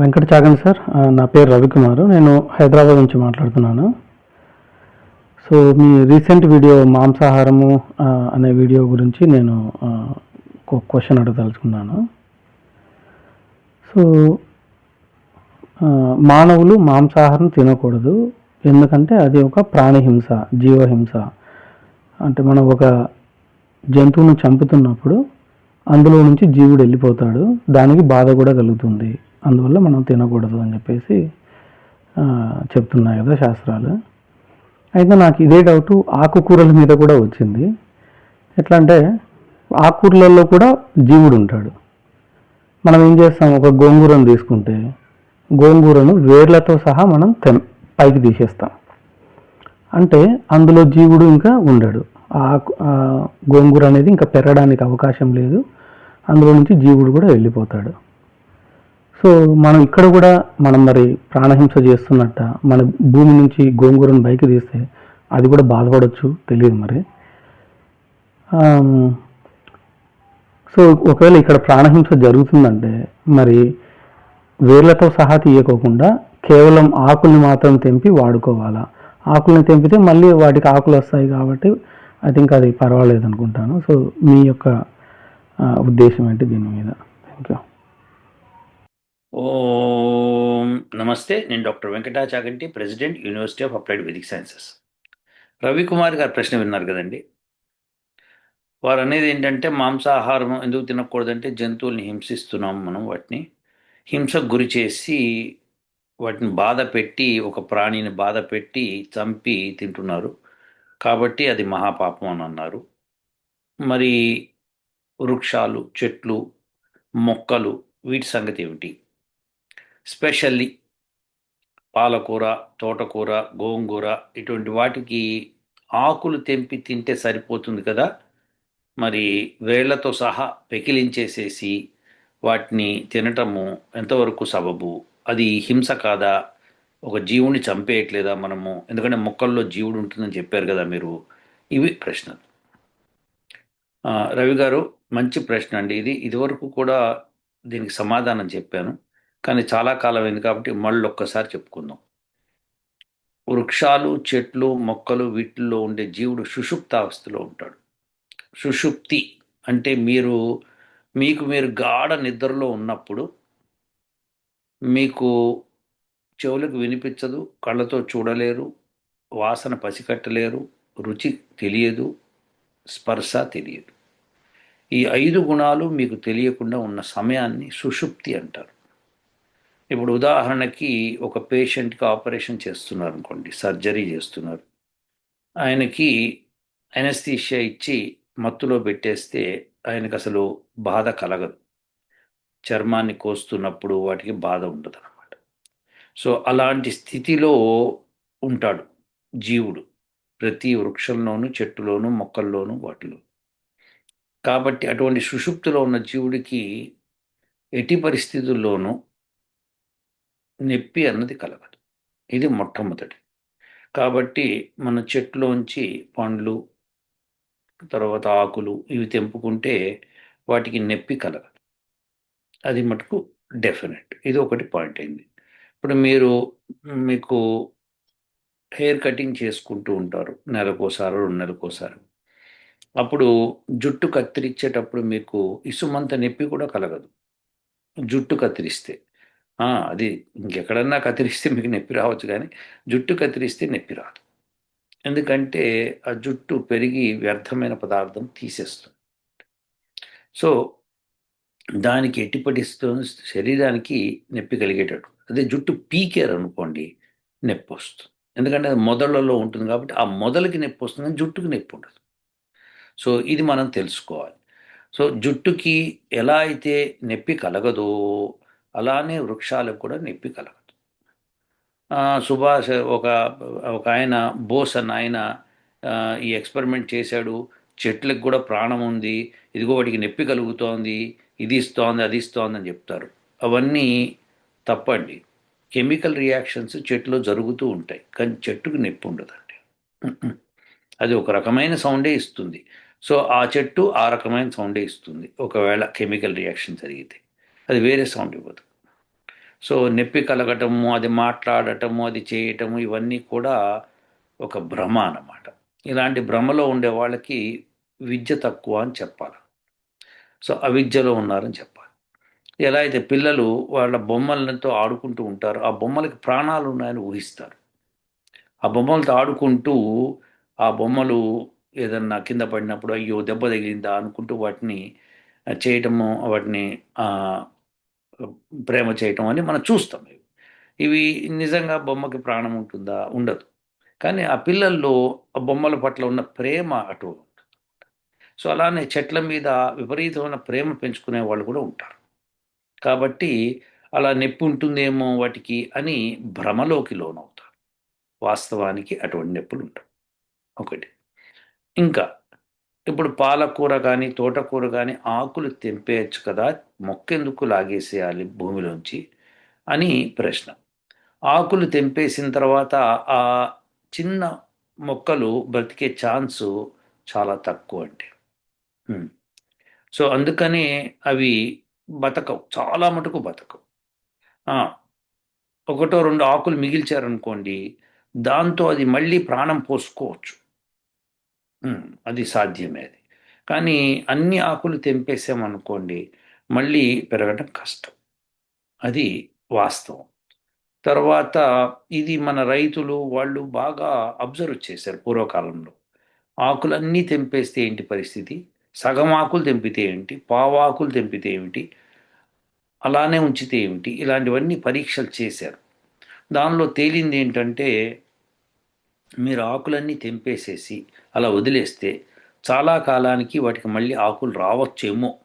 Venkata Chagan sir నా పేరు రవికుమార్. నేను హైదరాబాద్ నుంచి మాట్లాడుతున్నాను. సో మీ రీసెంట్ వీడియో మాంసాహారము అనే వీడియో గురించి నేను క్వశ్చన్ అడగదలుచుకున్నాను. సో మానవులు మాంసాహారం తినకూడదు. ఎందుకంటే అది ఒక ప్రాణిహింస జీవహింస. అంటే మనం ఒక జంతువును చంపుతున్నప్పుడు అందులో నుంచి జీవుడు వెళ్ళిపోతాడు. దానికి బాధ కూడా కలుగుతుంది. అందువల్ల మనం తినకూడదు అని చెప్పేసి చెప్తున్నాయి కదా శాస్త్రాలు. అయితే నాకు ఇదే డౌట్ ఆకుకూరల మీద కూడా వచ్చింది. ఎట్లా అంటే ఆకుకూరలలో కూడా జీవుడు ఉంటాడు. మనం ఏం చేస్తాం? ఒక గోంగూరను తీసుకుంటే గోంగూరను వేర్లతో సహా మనం తె పైకి తీసేస్తాం. అంటే అందులో జీవుడు ఇంకా ఉండడు. ఆకు- ఆ గోంగూర అనేది ఇంకా పెరగడానికి అవకాశం లేదు. అందులో నుంచి జీవుడు కూడా వెళ్ళిపోతాడు. సో మనం ఇక్కడ కూడా మనం మరి ప్రాణహింస చేస్తున్నట్ట మన భూమి నుంచి గోంగూరను బయట తీస్తే అది కూడా బాధపడవచ్చు తెలియదు మరి. సో ఒకవేళ ఇక్కడ ప్రాణహింస జరుగుతుందంటే మరి వేర్లతో సహా తీయకోకుండా కేవలం ఆకుల్ని మాత్రం తెంపి వాడుకోవాలా? ఆకుల్ని తెంపితే మళ్ళీ వాటికి ఆకులు వస్తాయి కాబట్టి ఐ థింక్ అది పర్వాలేదు అనుకుంటాను సో మీ యొక్క ఉద్దేశం ఏంటి దీని మీద? థ్యాంక్ యూ ఓం నమస్తే నేను doctor Venkata Chaganti president university of applied Vedic sciences. Ravikumar గారి ప్రశ్న విన్నారు కదండి. వారు అనేది ఏంటంటే మాంసాహారం ఎందుకు తినకూడదంటే జంతువుల్ని హింసిస్తున్నాం మనం వాటిని. హింసకు గురి చేసి వాటిని బాధ పెట్టి ఒక ప్రాణిని బాధ పెట్టి చంపి తింటున్నారు. కాబట్టి అది మహాపాపం అని అన్నారు. మరి వృక్షాలు చెట్లు మొక్కలు వీటి సంగతి ఏమిటి? స్పెషల్లీ పాలకూర తోటకూర గోంగూర ఇటువంటి వాటికి ఆకులు తెంపి తింటే సరిపోతుంది కదా. మరి వేళ్ళతో సహా పెకిలించేసేసి వాటిని తినటము ఎంతవరకు సబబు? అది హింస కాదా? ఒక జీవుని చంపేయట్లేదా మనము? ఎందుకంటే మొక్కల్లో జీవుడు ఉంటుందని చెప్పారు కదా మీరు. ఇవి ప్రశ్నలు. రవి గారు మంచి ప్రశ్న అండి ఇది. ఇదివరకు కూడా దీనికి సమాధానం చెప్పాను. కానీ చాలా కాలం అయింది కాబట్టి మళ్ళీ ఒక్కసారి చెప్పుకుందాం. వృక్షాలు చెట్లు మొక్కలు వీటిల్లో ఉండే జీవుడు సుషుప్తావస్థలో ఉంటాడు. సుషుప్తి అంటే మీరు మీకు మీరు గాఢ నిద్రలో ఉన్నప్పుడు మీకు చెవులకు వినిపించదు కళ్ళతో చూడలేరు వాసన పసికట్టలేరు రుచి తెలియదు స్పర్శ తెలియదు. ఈ ఐదు గుణాలు మీకు తెలియకుండా ఉన్న సమయాన్ని సుషుప్తి అంటారు. ఇప్పుడు ఉదాహరణకి ఒక పేషెంట్కి ఆపరేషన్ చేస్తున్నారు అనుకోండి సర్జరీ చేస్తున్నారు. ఆయనకి ఎనస్థీషియా ఇచ్చి మత్తులో పెట్టేస్తే ఆయనకు అసలు బాధ కలగదు. చర్మాన్ని కోస్తున్నప్పుడు వాటికి బాధ ఉండదు అనమాట సో అలాంటి స్థితిలో ఉంటాడు జీవుడు ప్రతి వృక్షంలోనూ చెట్టులోనూ మొక్కల్లోనూ వాటిలో. కాబట్టి అటువంటి సుషుప్తిలో ఉన్న జీవుడికి ఎట్టి పరిస్థితుల్లోనూ నొప్పి అన్నది కలగదు. ఇది మొట్టమొదటి. కాబట్టి మన చెట్లోంచి పండ్లు తర్వాత ఆకులు ఇవి తెంపుకుంటే వాటికి నొప్పి కలగదు. అది మటుకు డెఫినెట్. ఇది ఒకటి పాయింట్ అయింది. ఇప్పుడు మీరు మీకు హెయిర్ కటింగ్ చేసుకుంటూ ఉంటారు. నెలకోసారి రెండు నెలకోసారి. అప్పుడు జుట్టు కత్తిరించేటప్పుడు మీకు ఇసుమంత నొప్పి కూడా కలగదు. జుట్టు కత్తిరిస్తే. అది ఇంకెక్కడన్నా కత్తిరిస్తే మీకు నొప్పి రావచ్చు కానీ జుట్టు కత్తిరిస్తే నొప్పి రాదు. ఎందుకంటే ఆ జుట్టు పెరిగి వ్యర్థమైన పదార్థం తీసేస్తుంది. సో దానికి ఎట్టి పరిస్థితుల్లో శరీరానికి నొప్పి కలిగేటట్టు. అదే జుట్టు పీకేరు అనుకోండి నొప్పి వస్తుంది. ఎందుకంటే అది మొదళ్ళలో ఉంటుంది కాబట్టి ఆ మొదలకి నొప్పి వస్తుంది కానీ జుట్టుకి నొప్పి ఉండదు. సో ఇది మనం తెలుసుకోవాలి. సో జుట్టుకి ఎలా అయితే నొప్పి కలగదో అలానే వృక్షాలకు కూడా నొప్పి కలగదు. సుభాష్ ఒక ఒక ఆయన బోస్ అన్న ఆయన ఈ ఎక్స్పెరిమెంట్ చేశాడు. చెట్లకు కూడా ప్రాణం ఉంది. ఇదిగో వాటికి నొప్పి కలుగుతోంది. ఇది ఇస్తోంది అది ఇస్తోంది అని చెప్తారు. అవన్నీ తప్పండి. కెమికల్ రియాక్షన్స్ చెట్టులో జరుగుతూ ఉంటాయి. కానీ చెట్టుకు నొప్పి ఉండదండి. అది ఒక రకమైన సౌండే ఇస్తుంది. సో ఆ చెట్టు ఆ రకమైన సౌండే ఇస్తుంది. ఒకవేళ కెమికల్ రియాక్షన్ జరిగితే. అది వేరే సౌండ్ ఇవ్వదు. సో నొప్పి కలగటము అది మాట్లాడటము అది చేయటము ఇవన్నీ కూడా ఒక భ్రమ అన్నమాట. ఇలాంటి భ్రమలో ఉండే వాళ్ళకి విద్య తక్కువ అని చెప్పాలి. సో అవిద్యలో ఉన్నారని చెప్పాలి. ఎలా అయితే పిల్లలు వాళ్ళ బొమ్మలతో ఆడుకుంటూ ఉంటారు ఆ బొమ్మలకి ప్రాణాలు ఉన్నాయని ఊహిస్తారు. ఆ బొమ్మలతో ఆడుకుంటూ ఆ బొమ్మలు ఏదన్నా కింద పడినప్పుడు అయ్యో దెబ్బ తగిలిందా అనుకుంటూ వాటిని చేయటము వాటిని ప్రేమ చేయటం అని మనం చూస్తాం. ఇవి ఇవి నిజంగా బొమ్మకి ప్రాణం ఉంటుందా? ఉండదు. కానీ ఆ పిల్లల్లో ఆ బొమ్మల పట్ల ఉన్న ప్రేమ అటు ఉంటుంది. సో అలానే చెట్ల మీద విపరీతమైన ప్రేమ పెంచుకునే వాళ్ళు కూడా ఉంటారు. కాబట్టి అలా నొప్పి ఉంటుందేమో వాటికి అని భ్రమలోకి లోనవుతారు. వాస్తవానికి అటువంటి నొప్పులు ఉంటాయి ఒకటి. ఇంకా ఇప్పుడు పాలకూర కానీ తోటకూర కానీ ఆకులు తెంపేయచ్చు కదా మొక్కెందుకు లాగేసేయాలి భూమిలోంచి? అని ప్రశ్న. ఆకులు తెంపేసిన తర్వాత ఆ చిన్న మొక్కలు బ్రతికే ఛాన్సు చాలా తక్కువ అంటే సో అందుకనే అవి బతకవు చాలా మటుకు బతకవు. ఒకటో రెండు ఆకులు మిగిల్చారనుకోండి దాంతో అది మళ్ళీ ప్రాణం పోసుకోవచ్చు. అది సాధ్యమే అది కానీ అన్ని ఆకులు తెంపేసామనుకోండి మళ్ళీ పెరగడం కష్టం. అది వాస్తవం. తర్వాత ఇది మన రైతులు వాళ్ళు బాగా అబ్జర్వ్ చేశారు పూర్వకాలంలో. ఆకులన్నీ తెంపేస్తే ఏంటి పరిస్థితి? సగం ఆకులు తెంపితే ఏంటి? పావాకులు తెంపితే ఏమిటి? అలానే ఉంచితే ఏమిటి? ఇలాంటివన్నీ పరీక్షలు చేశారు. దానిలో తేలింది ఏంటంటే మీరు ఆకులన్నీ తెంపేసేసి అలా వదిలేస్తే చాలా కాలానికి వాటికి మళ్ళీ ఆకులు రావచ్చేమో.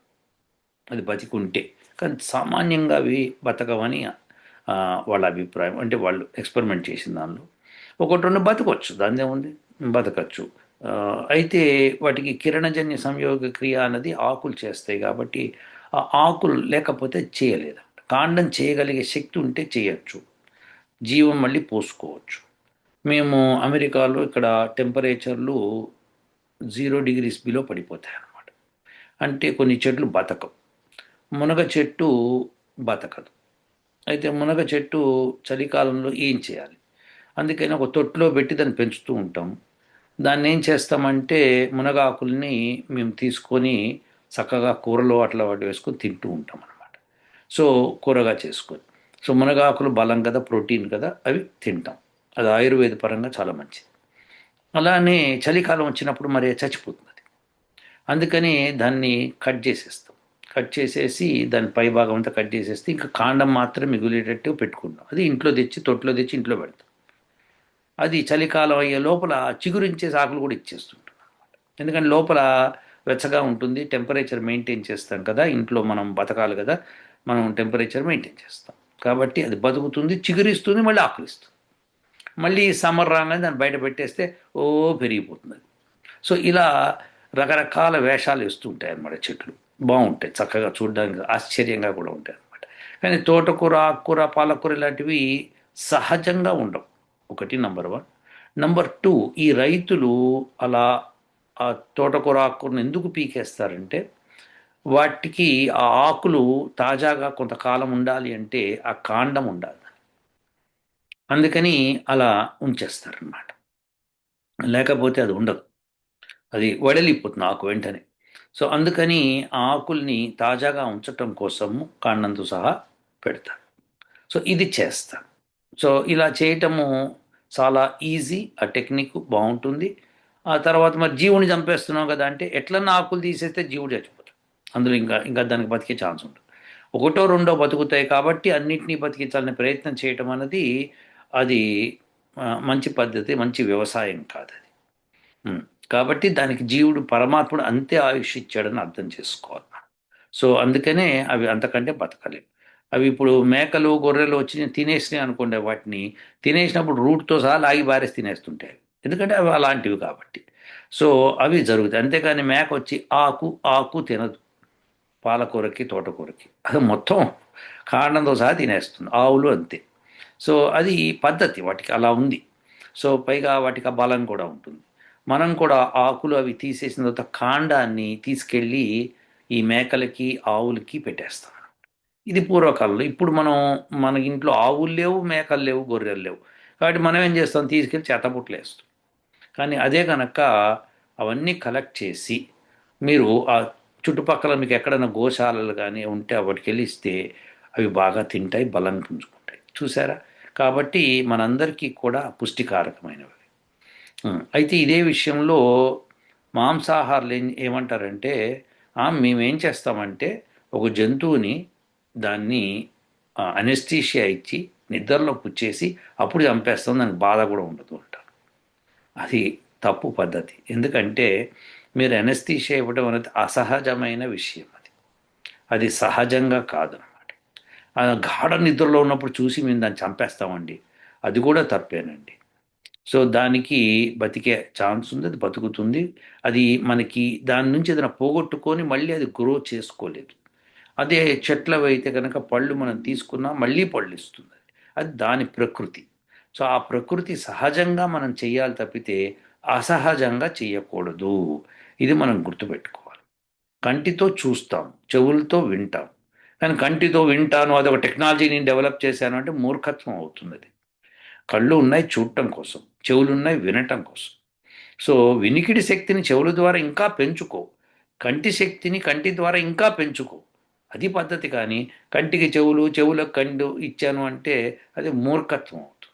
అది బతికుంటే. కానీ సామాన్యంగా అవి బతకవని వాళ్ళ అభిప్రాయం. అంటే వాళ్ళు ఎక్స్పెరిమెంట్ చేసిన దానిలో. ఒకటి రెండు బతకొచ్చు. దాని ఏముంది? బతకచ్చు. అయితే వాటికి కిరణజన్య సంయోగ క్రియ అన్నది ఆకులు చేస్తాయి కాబట్టి ఆ ఆకులు లేకపోతే చేయలేదు కాండం చేయగలిగే శక్తి ఉంటే చేయొచ్చు. జీవం మళ్ళీ పోసుకోవచ్చు. మేము అమెరికాలో ఇక్కడ టెంపరేచర్లు జీరో డిగ్రీస్ బిలో పడిపోతాయి అన్నమాట అంటే కొన్ని చెట్లు బతకవు. మునగ చెట్టు బతకదు. అయితే మునగ చెట్టు చలికాలంలో ఏం చేయాలి? అందుకని ఒక తొట్టులో పెట్టి దాన్ని పెంచుతూ ఉంటాం. దాన్ని ఏం చేస్తామంటే మునగాకుల్ని మేము తీసుకొని చక్కగా కూరలో అట్లా వాటి వేసుకొని తింటూ ఉంటాం అనమాట సో కూరగా చేసుకొని. సో మునగాకులు బలం కదా ప్రోటీన్ కదా అవి తింటాం. అది ఆయుర్వేద పరంగా చాలా మంచిది. అలానే చలికాలం వచ్చినప్పుడు మరి చచ్చిపోతుంది అది అందుకని దాన్ని కట్ చేసేస్తాం. కట్ చేసేసి దాని పై భాగం అంతా కట్ చేసేస్తే ఇంకా కాండం మాత్రం మిగిలేటట్టు పెట్టుకుంటాం. అది ఇంట్లో తెచ్చి తొట్లో తెచ్చి ఇంట్లో పెడతాం. అది చలికాలం అయ్యే లోపల చిగురించే ఆకులు కూడా ఇచ్చేస్తుంటాం అనమాట ఎందుకంటే లోపల వెచ్చగా ఉంటుంది టెంపరేచర్ మెయింటైన్ చేస్తాం కదా ఇంట్లో మనం బతకాలి కదా మనం టెంపరేచర్ మెయింటైన్ చేస్తాం. కాబట్టి అది బతుకుతుంది చిగురిస్తుంది మళ్ళీ ఆకులిస్తుంది. మళ్ళీ సమ్మర్ రాగానే దాన్ని బయట పెట్టేస్తే ఓ పెరిగిపోతుంది. సో ఇలా రకరకాల వేషాలు వేస్తుంటాయి అన్నమాట చెట్లు. బాగుంటాయి చక్కగా చూడడానికి ఆశ్చర్యంగా కూడా ఉంటాయి అన్నమాట. కానీ తోటకూర ఆకుకూర పాలకూర ఇలాంటివి సహజంగా ఉండవు. ఒకటి నంబర్ వన్. నంబర్ టూ ఈ రైతులు అలా ఆ తోటకూర ఆకుకూరను ఎందుకు పీకేస్తారంటే వాటికి ఆ ఆకులు తాజాగా కొంతకాలం ఉండాలి అంటే ఆ కాండం ఉండాలి. అందుకని అలా ఉంచేస్తారనమాట లేకపోతే అది ఉండదు. అది వడలిపోతుంది ఆకు వెంటనే. సో అందుకని ఆ ఆకుల్ని తాజాగా ఉంచటం కోసము కాండంతో సహా పెడతారు. సో ఇది చేస్తాం. సో ఇలా చేయటము చాలా ఈజీ ఆ టెక్నిక్ బాగుంటుంది. ఆ తర్వాత మరి జీవుని చంపేస్తున్నాం కదా అంటే ఎట్లన్నా ఆకులు తీసేస్తే జీవుడు చచ్చిపోతాడు. అందులో ఇంకా ఇంకా దానికి బతికే ఛాన్స్ ఉంటుంది. ఒకటో రెండో బతుకుతాయి కాబట్టి అన్నింటినీ బతికించాలని ప్రయత్నం చేయటం అనేది అది మంచి పద్ధతి మంచి వ్యవసాయం కాదు అది. కాబట్టి దానికి జీవుడు పరమాత్ముడు అంతే ఆయుష్ ఇచ్చాడని అర్థం చేసుకోవాలి. సో అందుకనే అవి అంతకంటే బతకలేవు అవి ఇప్పుడు మేకలు గొర్రెలు వచ్చి తినేసినాయి అనుకోండి వాటిని తినేసినప్పుడు రూట్తో సహా లాగి బారేసి తినేస్తుంటాయి. ఎందుకంటే అవి అలాంటివి కాబట్టి. సో అవి జరుగుతాయి. అంతేకాని మేక వచ్చి ఆకు ఆకు తినదు. పాలకూరకి తోటకూరకి. అది మొత్తం కాండంతో సహా తినేస్తుంది. ఆవులు అంతే. సో అది పద్ధతి వాటికి అలా ఉంది. సో పైగా వాటికి ఆ బలం కూడా ఉంటుంది. మనం కూడా ఆకులు అవి తీసేసిన తర్వాత కాండాన్ని తీసుకెళ్ళి ఈ మేకలకి ఆవులకి పెట్టేస్తాం. ఇది పూర్వకాలంలో. ఇప్పుడు మనం మన ఇంట్లో ఆవులు లేవు మేకలు లేవు గొర్రెలు లేవు. కాబట్టి మనం ఏం చేస్తాం? తీసుకెళ్ళి చేతపుట్లు వేస్తాం. కానీ అదే కనుక అవన్నీ కలెక్ట్ చేసి మీరు ఆ చుట్టుపక్కల మీకు ఎక్కడైనా గోశాలలు కానీ ఉంటే వాటికి వెళ్ళి ఇస్తే అవి బాగా తింటాయి బలం పుంజుకుంటాయి. చూసారా కాబట్టి మనందరికీ కూడా పుష్టికారకమైనవి. అయితే ఇదే విషయంలో మాంసాహారులు ఏం ఏమంటారంటే మేమేం చేస్తామంటే ఒక జంతువుని దాన్ని అనెస్థీషియా ఇచ్చి నిద్రలో పుచ్చేసి అప్పుడు చంపేస్తాం దానికి బాధ కూడా ఉండదు అంటారు. అది తప్పు పద్ధతి. ఎందుకంటే మీరు అనెస్థీషియా ఇవ్వడం అనేది అసహజమైన విషయం అది. అది సహజంగా కాదు. గాఢ నిద్రలో ఉన్నప్పుడు చూసి మేము దాన్ని చంపేస్తామండి. అది కూడా తప్పేనండి. సో దానికి బతికే ఛాన్స్ ఉంది అది బతుకుతుంది. అది మనకి దాని నుంచి ఏదైనా పోగొట్టుకొని మళ్ళీ అది గ్రో చేసుకోలేదు. అదే చెట్లవి అయితే కనుక పళ్ళు మనం తీసుకున్నా మళ్ళీ పళ్ళు ఇస్తుంది. అది దాని ప్రకృతి. సో ఆ ప్రకృతి సహజంగా మనం చేయాలి తప్పితే అసహజంగా చేయకూడదు ఇది మనం గుర్తుపెట్టుకోవాలి. కంటితో చూస్తాం చెవులతో వింటాం. కానీ కంటితో వింటాను అది ఒక టెక్నాలజీని డెవలప్ చేశాను అంటే మూర్ఖత్వం అవుతుంది అది. కళ్ళు ఉన్నాయి చూడటం కోసం చెవులు ఉన్నాయి వినటం కోసం. సో వినికిడి శక్తిని చెవుల ద్వారా ఇంకా పెంచుకో. కంటి శక్తిని కంటి ద్వారా ఇంకా పెంచుకో. అది పద్ధతి కానీ కంటికి చెవులు చెవులకు కండు ఇచ్చాను అంటే అది మూర్ఖత్వం అవుతుంది.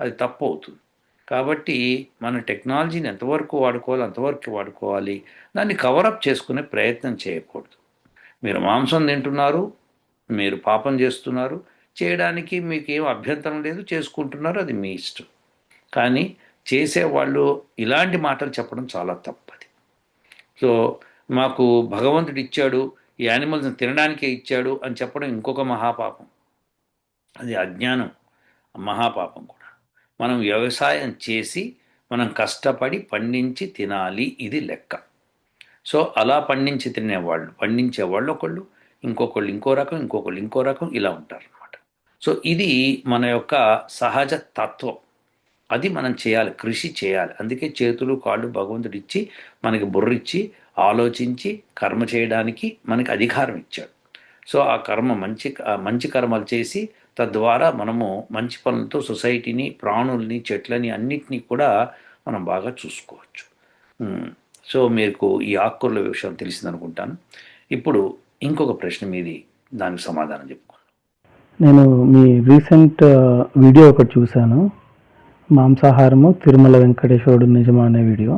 అది తప్పు అవుతుంది. కాబట్టి మన టెక్నాలజీని ఎంతవరకు వాడుకోవాలి అంతవరకు వాడుకోవాలి దాన్ని కవరప్ చేసుకునే ప్రయత్నం చేయకూడదు. మీరు మాంసం తింటున్నారు మీరు పాపం చేస్తున్నారు చేయడానికి మీకు ఏం అభ్యంతరం లేదు చేసుకుంటున్నారు అది మీ ఇష్టం. కానీ చేసేవాళ్ళు ఇలాంటి మాటలు చెప్పడం చాలా తప్పది. సో మాకు భగవంతుడు ఇచ్చాడు ఈ యానిమల్స్ని తినడానికే ఇచ్చాడు అని చెప్పడం ఇంకొక మహాపాపం. అది అజ్ఞానం మహాపాపం కూడా. మనం వ్యవసాయం చేసి మనం కష్టపడి పండించి తినాలి ఇది లెక్క. సో అలా పండించి తినేవాళ్ళు పండించేవాళ్ళు ఒకళ్ళు ఇంకొకళ్ళు ఇంకో రకం ఇంకొకళ్ళు ఇంకో రకం ఇలా ఉంటారు అనమాట సో ఇది మన యొక్క సహజ తత్వం. అది మనం చేయాలి కృషి చేయాలి. అందుకే చేతులు కాళ్ళు భగవంతుడు ఇచ్చి మనకి బుర్రిచ్చి ఆలోచించి కర్మ చేయడానికి మనకి అధికారం ఇచ్చాడు. సో ఆ కర్మ మంచి మంచి కర్మలు చేసి తద్వారా మనము మంచి పనులతో సొసైటీని ప్రాణుల్ని చెట్లని అన్నిటినీ కూడా మనం బాగా చూసుకోవచ్చు. సో మీకు ఈ ఆకుకూరల విషయం తెలిసిందనుకుంటాను. ఇప్పుడు ఇంకొక ప్రశ్న మీది దానికి సమాధానం చెప్పుకోండి నేను మీ రీసెంట్ వీడియో ఒకటి చూశాను. మాంసాహారము తిరుమల వెంకటేశ్వరుడు నిజమా అనే వీడియో.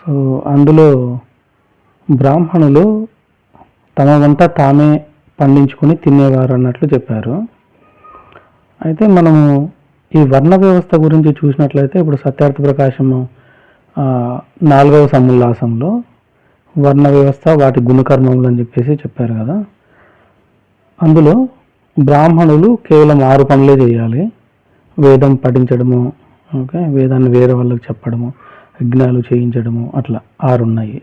సో అందులో బ్రాహ్మణులు తమ వంట తామే పండించుకొని తినేవారు అన్నట్లు చెప్పారు. అయితే మనము ఈ వర్ణ వ్యవస్థ గురించి చూసినట్లయితే ఇప్పుడు సత్యార్థ ప్రకాశము నాలుగవ సముల్లాసంలో వర్ణ వ్యవస్థ వాటి గుణకర్మములు అని చెప్పేసి చెప్పారు కదా. అందులో బ్రాహ్మణులు కేవలం ఆరు పనులే చేయాలి. వేదం పఠించడము ఓకే వేదాన్ని వేరే వాళ్ళకి చెప్పడము యజ్ఞాలు చేయించడము అట్లా ఆరు ఉన్నాయి.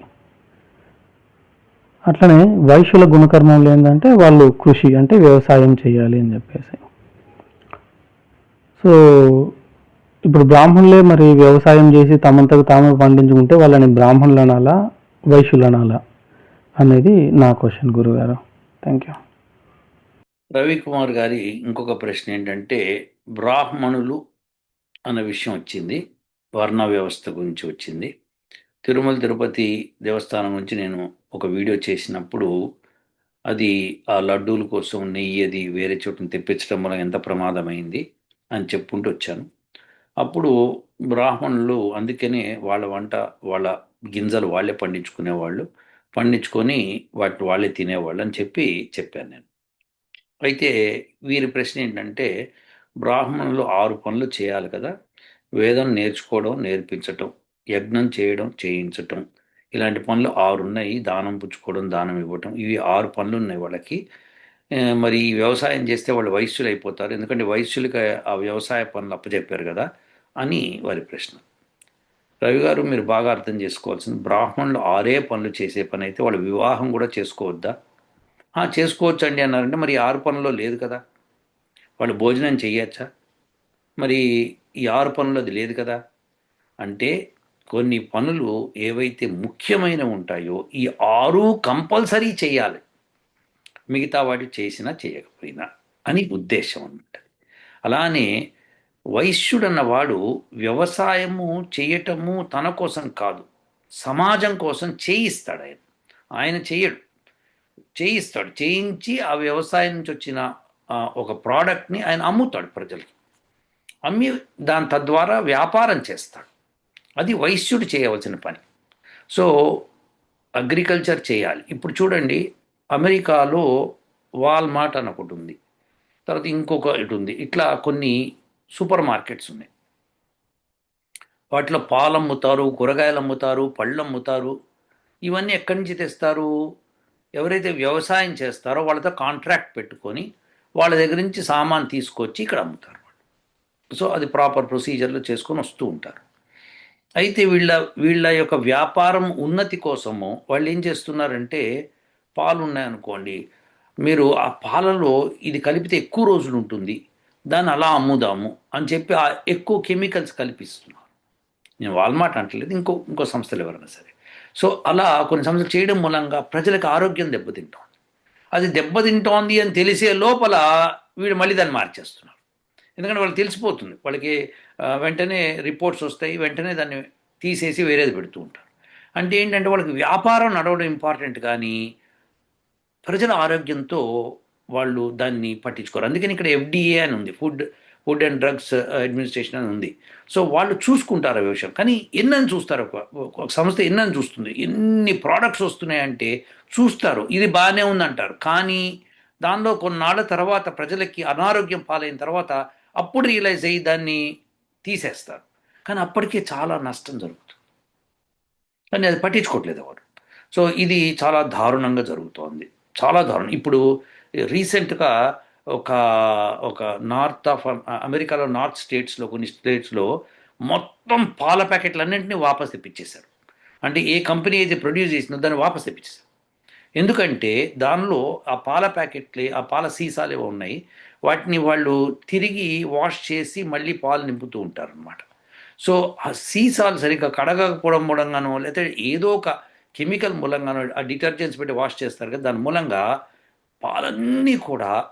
అట్లనే వైశ్యుల గుణకర్మలు ఏంటంటే వాళ్ళు కృషి అంటే వ్యవసాయం చేయాలి అని చెప్పేసి. సో ఇప్పుడు బ్రాహ్మణులే మరి వ్యవసాయం చేసి తమంతకు తామే పండించుకుంటే వాళ్ళని బ్రాహ్మణులు అనాలా వైశ్యులు అనాలా అనేది నా క్వశ్చన్ గురుగారు. థ్యాంక్ యూ రవికుమార్ గారి ఇంకొక ప్రశ్న ఏంటంటే బ్రాహ్మణులు అన్న విషయం వచ్చింది వర్ణ వ్యవస్థ గురించి వచ్చింది. తిరుమల తిరుపతి దేవస్థానం గురించి నేను ఒక వీడియో చేసినప్పుడు అది ఆ లడ్డూల కోసం నెయ్యి అది వేరే చోటుని తెప్పించడం వల్ల ఎంత ప్రమాదమైంది అని చెప్పుకుంటూ వచ్చాను. అప్పుడు బ్రాహ్మణులు అందుకనే వాళ్ళ వంట వాళ్ళ గింజలు వాళ్ళే పండించుకునేవాళ్ళు. పండించుకొని వాటిని వాళ్ళే తినేవాళ్ళు అని చెప్పి చెప్పాను నేను. అయితే వీరి ప్రశ్న ఏంటంటే బ్రాహ్మణులు ఆరు పనులు చేయాలి కదా. వేదం నేర్చుకోవడం నేర్పించటం యజ్ఞం చేయడం చేయించటం. ఇలాంటి పనులు ఆరు ఉన్నాయి. దానం పుచ్చుకోవడం దానం ఇవ్వటం. ఇవి ఆరు పనులు ఉన్నాయి వాళ్ళకి. మరి ఈ వ్యవసాయం చేస్తే వాళ్ళు వైశ్యులు అయిపోతారు. ఎందుకంటే వైశ్యులకి ఆ వ్యవసాయ పనులు అప్పచెప్పారు కదా. అని వారి ప్రశ్న. రవి గారు మీరు బాగా అర్థం చేసుకోవాల్సింది బ్రాహ్మణులు ఆరే పనులు చేసే పని అయితే వాళ్ళు వివాహం కూడా చేసుకోవద్దా? చేసుకోవచ్చు అండి అన్నారంటే మరి ఆరు పనుల్లో లేదు కదా. వాళ్ళు భోజనం చేయొచ్చా? మరి ఈ ఆరు పనులు అది లేదు కదా. అంటే కొన్ని పనులు ఏవైతే ముఖ్యమైన ఉంటాయో ఈ ఆరు కంపల్సరీ చేయాలి. మిగతా వాటి చేసినా చేయకపోయినా అని ఉద్దేశం అన్నమాట. అలానే వైశ్యుడన్నవాడు వ్యవసాయము చేయటము తన కోసం కాదు సమాజం కోసం చేయిస్తాడు ఆయన ఆయన చేయడు చేయిస్తాడు. చేయించి ఆ వ్యవసాయం నుంచి వచ్చిన ఒక ప్రోడక్ట్ని ఆయన అమ్ముతాడు ప్రజలకి. అమ్మి దాని తద్వారా వ్యాపారం చేస్తాడు. అది వైశ్యుడు చేయవలసిన పని. సో అగ్రికల్చర్ చేయాలి. ఇప్పుడు చూడండి అమెరికాలో వాల్మార్ట్ అని ఒకటి ఉంది. తర్వాత ఇంకొక ఇటు ఉంది. ఇట్లా కొన్ని సూపర్ మార్కెట్స్ ఉన్నాయి. వాటిలో పాలు అమ్ముతారు కూరగాయలు అమ్ముతారు పళ్ళు అమ్ముతారు. ఇవన్నీ ఎక్కడి నుంచి తెస్తారు? ఎవరైతే వ్యవసాయం చేస్తారో వాళ్ళతో కాంట్రాక్ట్ పెట్టుకొని వాళ్ళ దగ్గర నుంచి సామాన్ తీసుకొచ్చి ఇక్కడ అమ్ముతారు సో అది ప్రాపర్ ప్రొసీజర్లో చేసుకొని వస్తూ ఉంటారు. అయితే వీళ్ళ వీళ్ళ యొక్క వ్యాపారం ఉన్నతి కోసము వాళ్ళు ఏం చేస్తున్నారంటే పాలు ఉన్నాయనుకోండి మీరు ఆ పాలలో ఇది కలిపితే ఎక్కువ రోజులు ఉంటుంది. దాన్ని అలా అమ్ముదాము అని చెప్పి ఎక్కువ కెమికల్స్ కల్పిస్తున్నారు. నేను వాల్మార్ట్ అంటలేదు ఇంకో ఇంకో సంస్థలు ఎవరైనా సరే. సో అలా కొన్ని సంస్థలు చేయడం మూలంగా ప్రజలకు ఆరోగ్యం దెబ్బతింటోంది. అది దెబ్బతింటోంది అని తెలిసే లోపల వీడు మళ్ళీ దాన్ని మార్చేస్తున్నారు. ఎందుకంటే వాళ్ళకి తెలిసిపోతుంది వాళ్ళకి వెంటనే రిపోర్ట్స్ వస్తాయి వెంటనే దాన్ని తీసేసి వేరేది పెడుతూ ఉంటారు. అంటే ఏంటంటే వాళ్ళకి వ్యాపారం నడవడం ఇంపార్టెంట్ కానీ ప్రజల ఆరోగ్యంతో వాళ్ళు దాన్ని పట్టించుకోరు. అందుకని ఇక్కడ ఎఫ్డిఏ అని ఉంది. Food food and drugs administration అని ఉంది. సో వాళ్ళు చూసుకుంటారు ఆ విషయం. కానీ ఎన్నని చూస్తారు? ఒక సంస్థ ఎన్నని చూస్తుంది? ఎన్ని ప్రోడక్ట్స్ వస్తున్నాయంటే చూస్తారు. ఇది బాగానే ఉందంటారు. కానీ దానిలో కొన్నాళ్ళ తర్వాత ప్రజలకి అనారోగ్యం పాలైన తర్వాత అప్పుడు రియలైజ్ అయ్యి దాన్ని తీసేస్తారు. కానీ అప్పటికే చాలా నష్టం జరుగుతుంది. కానీ అది పట్టించుకోవట్లేదు ఎవరు. సో ఇది చాలా దారుణంగా జరుగుతోంది. చాలా దారుణం. ఇప్పుడు రీసెంట్గా ఒక ఒక నార్త్ ఆఫ్ అమెరికాలో నార్త్ స్టేట్స్లో కొన్ని స్టేట్స్లో మొత్తం పాల ప్యాకెట్లన్నింటినీ వాపస్ తెప్పించేశారు అంటే ఏ కంపెనీ అయితే ప్రొడ్యూస్ చేసిందో దాన్ని వాపస్ తెప్పించేశారు ఎందుకంటే దానిలో ఆ పాల ప్యాకెట్లే ఆ పాల సీసాలు ఏవో ఉన్నాయి వాటిని వాళ్ళు తిరిగి వాష్ చేసి మళ్ళీ పాలు నింపుతూ ఉంటారు అనమాట సో ఆ సీసాలు సరిగ్గా కడగకపోవడం మూలంగానో లేకపోతే ఏదో ఒక కెమికల్ మూలంగానో ఆ డిటర్జెంట్స్ పెట్టి వాష్ చేస్తారు కదా దాని మూలంగా పాలన్నీ కూడా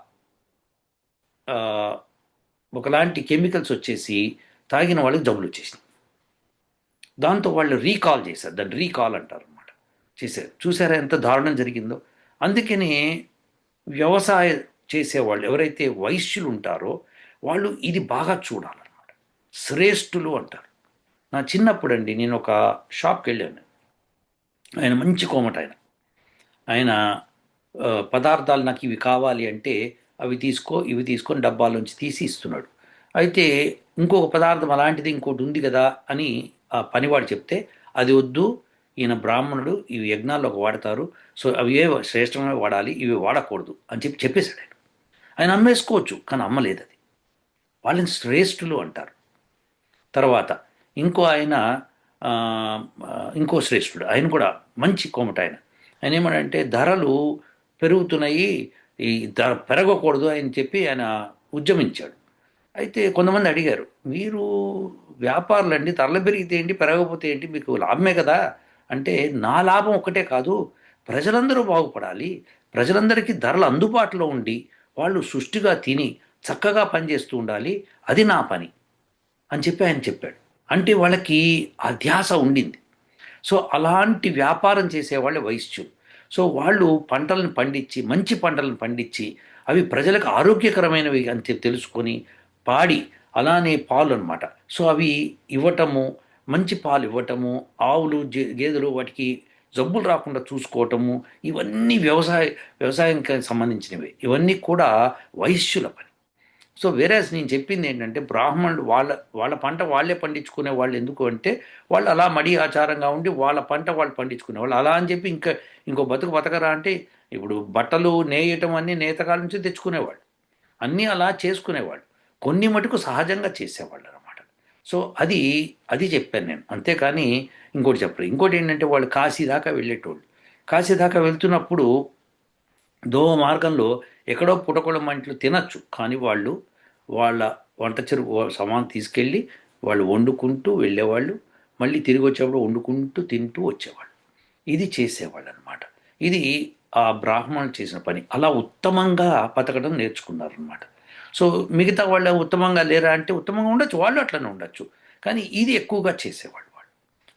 ఒకలాంటి కెమికల్స్ వచ్చేసి తాగిన వాళ్ళకి జబ్బులు వచ్చేసినాయి. దాంతో వాళ్ళు రీకాల్ చేశారు. దాన్ని రీకాల్ అంటారు అనమాట చేశారు. చూసారా ఎంత దారుణం జరిగిందో? అందుకని వ్యవసాయం చేసేవాళ్ళు ఎవరైతే వైశ్యులు ఉంటారో వాళ్ళు ఇది బాగా చూడాలన్నమాట. శ్రేష్ఠులు అంటారు. నా చిన్నప్పుడు అండి నేను ఒక షాప్కి వెళ్ళాను. ఆయన మంచి కోమట ఆయన. ఆయన పదార్థాలు నాకు ఇవి కావాలి అంటే అవి తీసుకో ఇవి తీసుకొని డబ్బాలోంచి తీసి ఇస్తున్నాడు. అయితే ఇంకొక పదార్థం అలాంటిది ఇంకోటి ఉంది కదా అని ఆ పనివాడు చెప్తే అది వద్దు ఈయన బ్రాహ్మణుడు ఇవి యజ్ఞాల్లోకి వాడతారు సో అవి ఏ శ్రేష్టమే వాడాలి ఇవి వాడకూడదు అని చెప్పి చెప్పేశాడు ఆయన. ఆయన అమ్మేసుకోవచ్చు కానీ అమ్మలేదు అది. వాళ్ళని శ్రేష్ఠులు అంటారు. తర్వాత ఇంకో ఆయన ఇంకో శ్రేష్ఠుడు ఆయన కూడా మంచి కోమట ఆయన. ఆయన ఏమంటే ధరలు పెరుగుతున్నాయి ఈ పెరగకూడదు అని చెప్పి ఆయన ఉద్యమించాడు. అయితే కొంతమంది అడిగారు మీరు వ్యాపారులు అండి ధరలు పెరిగితే ఏంటి పెరగకపోతే ఏంటి మీకు లాభమే కదా? అంటే నా లాభం ఒకటే కాదు ప్రజలందరూ బాగుపడాలి ప్రజలందరికీ ధరలు అందుబాటులో ఉండి వాళ్ళు సుష్టిగా తిని చక్కగా పనిచేస్తూ ఉండాలి అది నా పని అని చెప్పి ఆయన చెప్పాడు. అంటే వాళ్ళకి ఆ ధ్యాస ఉండింది. సో అలాంటి వ్యాపారం చేసేవాళ్ళే వైశ్యులు. సో వాళ్ళు పంటలను పండించి మంచి పంటలను పండించి అవి ప్రజలకు ఆరోగ్యకరమైనవి అని తెలుసుకొని పాడి అలానే పాలు అన్నమాట సో అవి ఇవ్వటము మంచి పాలు ఇవ్వటము ఆవులు గేదెలు వాటికి జబ్బులు రాకుండా చూసుకోవటము ఇవన్నీ వ్యవసాయ వ్యవసాయానికి సంబంధించినవి. ఇవన్నీ కూడా వైశ్యుల పని. సో వేరేస్ నేను చెప్పింది ఏంటంటే బ్రాహ్మణులు వాళ్ళ వాళ్ళ పంట వాళ్ళే పండించుకునే వాళ్ళు ఎందుకు అంటే వాళ్ళు అలా మడి ఆచారంగా ఉండి వాళ్ళ పంట వాళ్ళు పండించుకునే వాళ్ళు. అలా అని చెప్పి ఇంకా ఇంకో బతుకు బతకరా అంటే ఇప్పుడు బట్టలు నేయటం అన్నీ నేతకాల నుంచి తెచ్చుకునేవాళ్ళు. అన్నీ అలా చేసుకునేవాళ్ళు. కొన్ని మటుకు సహజంగా చేసేవాళ్ళు అనమాట సో అది అది చెప్పాను నేను. అంతేకాని ఇంకోటి చెప్పరు ఇంకోటి ఏంటంటే వాళ్ళు కాశీ దాకా వెళ్ళేటోళ్ళు. కాశీ దాకా వెళ్తున్నప్పుడు దోవ మార్గంలో ఎక్కడో పుటకొల మంటలు తినచ్చు. కానీ వాళ్ళు వాళ్ళ వంట చెరువు సమాన్ తీసుకెళ్ళి వాళ్ళు వండుకుంటూ వెళ్ళేవాళ్ళు. మళ్ళీ తిరిగి వచ్చేప్పుడు వండుకుంటూ తింటూ వచ్చేవాళ్ళు. ఇది చేసేవాళ్ళు అనమాట ఇది ఆ బ్రాహ్మణులు చేసిన పని. అలా ఉత్తమంగా బతకడం నేర్చుకున్నారు అనమాట సో మిగతా వాళ్ళు ఉత్తమంగా లేరా అంటే ఉత్తమంగా ఉండొచ్చు. వాళ్ళు అట్లనే ఉండొచ్చు. కానీ ఇది ఎక్కువగా చేసేవాళ్ళు వాళ్ళు.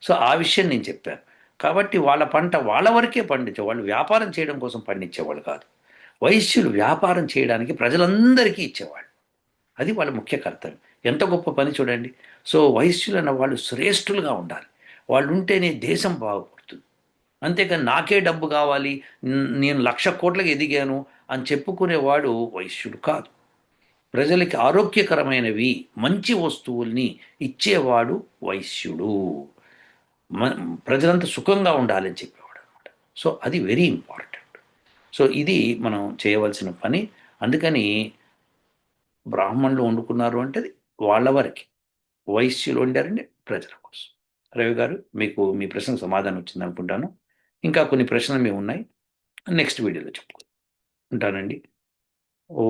సో ఆ విషయం నేను చెప్పాను. కాబట్టి వాళ్ళ పంట వాళ్ళ వరకే పండించే వాళ్ళు వ్యాపారం చేయడం కోసం పండించేవాళ్ళు కాదు. వైశ్యులు వ్యాపారం చేయడానికి ప్రజలందరికీ ఇచ్చేవాళ్ళు. అది వాళ్ళ ముఖ్య కర్తవ్యం. ఎంత గొప్ప పని చూడండి. సో వైశ్యులు అన్న వాళ్ళు శ్రేష్ఠులుగా ఉండాలి. వాళ్ళు ఉంటేనే దేశం బాగుపడుతుంది. అంతేకాని నాకే డబ్బు కావాలి నేను లక్ష కోట్లకు ఎదిగాను అని చెప్పుకునేవాడు వైశ్యుడు కాదు. ప్రజలకి ఆరోగ్యకరమైనవి మంచి వస్తువుల్ని ఇచ్చేవాడు వైశ్యుడు ప్రజలంతా సుఖంగా ఉండాలని చెప్పేవాడు అనమాట సో అది వెరీ ఇంపార్టెంట్. సో ఇది మనం చేయవలసిన పని. అందుకని బ్రాహ్మణులు వండుకున్నారు అంటే అది వాళ్ళ వరకే. వైశ్యులు వండారండి ప్రజల కోసం. రవి గారు మీకు మీ ప్రశ్న సమాధానం వచ్చింది అనుకుంటాను. ఇంకా కొన్ని ప్రశ్నలు మేము ఉన్నాయి. నెక్స్ట్ వీడియోలో చెప్పుకుంటానండి ఓ